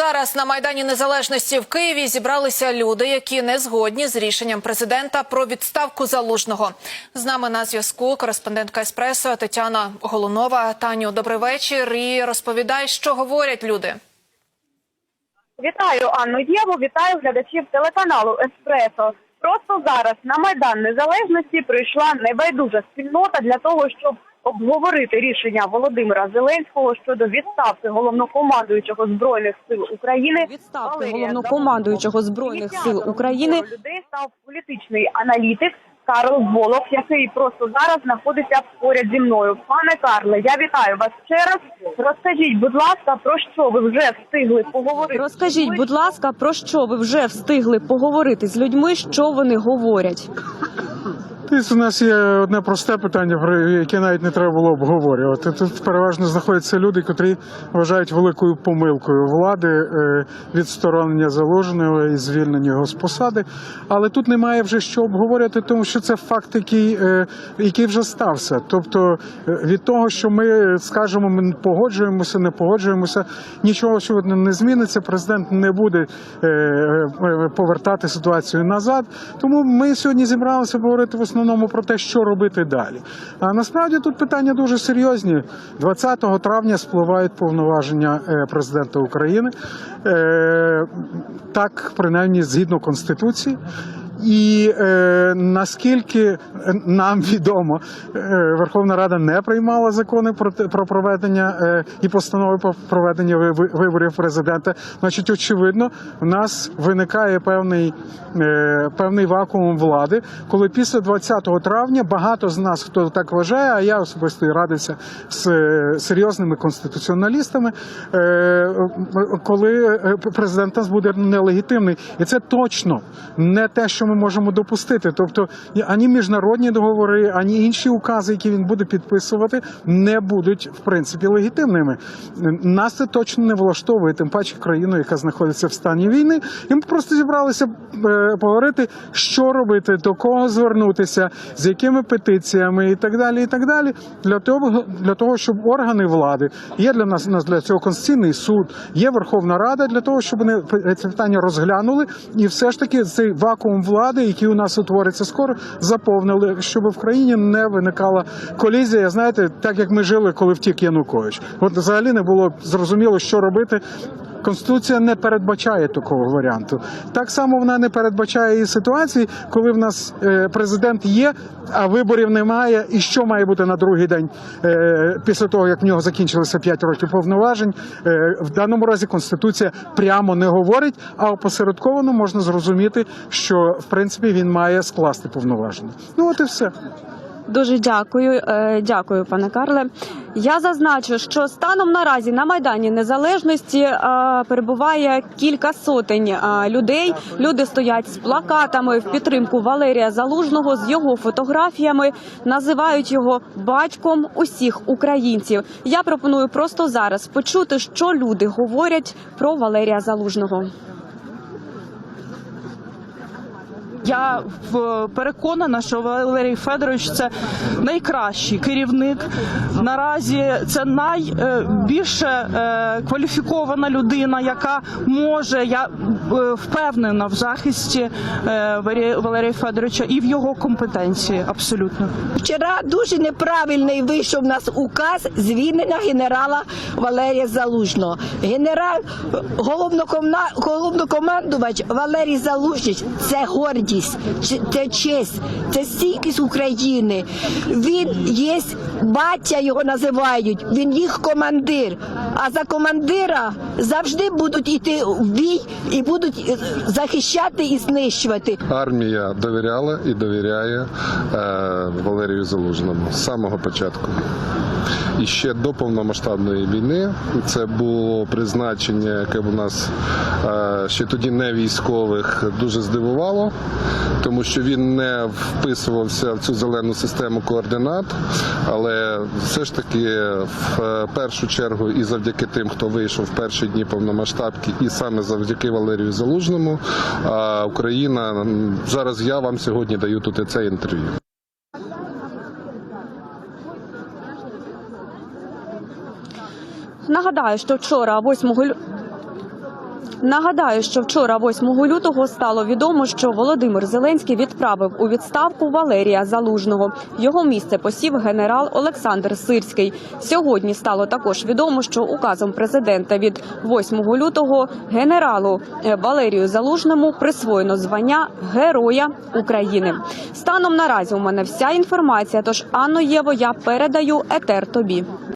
Зараз на майдані незалежності в Києві зібралися люди, які не згодні з рішенням президента про відставку залужного. З нами на зв'язку кореспондентка еспресо Тетяна Голунова. Таню, добрий вечір. І розповідай, що говорять люди. Вітаю Анну Єву, вітаю глядачів телеканалу Еспресо. Просто зараз на Майдан Незалежності прийшла небайдужа спільнота для того, щоб обговорити рішення Володимира Зеленського щодо відставки головнокомандуючого збройних сил України. Відставки Валерія головнокомандуючого збройних сил України людей став політичний аналітик Карл Волох, який просто зараз знаходиться поряд зі мною. Пане Карле, я вітаю вас ще раз. Розкажіть, будь ласка, про що ви вже встигли поговорити? Розкажіть, будь ласка, про що ви вже встигли поговорити з людьми, що вони говорять? Тут у нас є одне просте питання, про яке навіть не треба було обговорювати. Тут переважно знаходяться люди, котрі вважають великою помилкою влади е, відсторонення заложеного і звільнення його з посади. Але тут немає вже що обговорювати, тому що це факт, який, е, який вже стався. Тобто е, від того, що ми скажемо, ми погоджуємося, не погоджуємося, нічого що не зміниться. Президент не буде повертати ситуацію назад. Тому ми сьогодні зібралися поговорити в основному про те, що робити далі. А насправді тут питання дуже серйозні. 20 травня спливають повноваження е, президента України. Е, Так, принаймні, згідно конституції. І е, наскільки нам відомо, е, Верховна Рада не приймала закони про про проведення е, і постанови про проведення ви- ви- виборів президента. Значить, очевидно, у нас виникає певний, е, певний вакуум влади, коли після 20 травня багато з нас, хто так вважає, а я особисто і радився з е, серйозними конституціоналістами, е, коли е, президент нас буде нелегітимний, і це точно не те, що ми можемо допустити. Тобто ані міжнародні договори, ані інші укази, які він буде підписувати, не будуть в принципі легітимними. Нас це точно не влаштовує, тим паче країну, яка знаходиться в стані війни. І ми просто зібралися е, поговорити, що робити, до кого звернутися, з якими петиціями і так далі. І так далі, для того, для того, щоб органи влади є для нас нас для цього конституційний суд, є Верховна Рада для того, щоб вони це питання розглянули, і все ж таки цей вакуум влади, який у нас утворяться скоро, заповнили, щоб в країні не виникала колізія. Знаєте, так як ми жили, коли втік Янукович. От взагалі не було зрозуміло, що робити. Конституція не передбачає такого варіанту. Так само вона не передбачає і ситуації, коли в нас е, президент є, а виборів немає. І що має бути на другий день е, після того, як в нього закінчилося 5 років повноважень. Е, в даному разі конституція прямо не говорить, а опосередковано можна зрозуміти, що в принципі він має скласти повноваження. Ну от і все. Дуже дякую, е, дякую, пане Карле. Я зазначу, що станом наразі на майдані незалежності е, перебуває кілька сотень е, людей. Люди стоять з плакатами в підтримку Валерія Залужного з його фотографіями, називають його батьком усіх українців. Я пропоную просто зараз почути, що люди говорять про Валерія Залужного. Я в- переконана, що Валерій Федорович це найкращий керівник. Наразі це найбільше е, кваліфікована людина, яка може, я е, впевнена в захисті е, Валерія- Федоровича і в його компетенції. Абсолютно. Вчора дуже неправильний вийшов у нас указ звільнення генерала Валерія Залужного. Генерал головнокомандувач Валерій Залужний – це гордість, ч- це честь, це стійкість України. Він є батя його називають. Він їх командир. А за командира завжди будуть йти в бій і будуть е, захищати і знищувати. Армія довіряла і довіряє е, Валерію Залужному з самого початку. І ще до повномасштабної війни це було призначення, яке в нас е, ще тоді не військових дуже здивувало, тому що він не вписувався в цю зелену систему координат. Але все ж таки, в е, першу чергу, і завдяки тим, хто вийшов в перші дні повномасштабки, і саме завдяки Валерію Залужному, е, Україна зараз я вам сьогодні даю тут це інтерв'ю. Нагадаю, що вчора, 8 лю- Нагадаю, що вчора, 8 лютого, стало відомо, що Володимир Зеленський відправив у відставку Валерія Залужного. Його місце посів генерал Олександр Сирський. Сьогодні стало також відомо, що указом президента від 8 лютого генералу е, Валерію Залужному присвоєно звання Героя України. Станом наразі у мене вся інформація. Тож Анно Єво, я передаю етер тобі.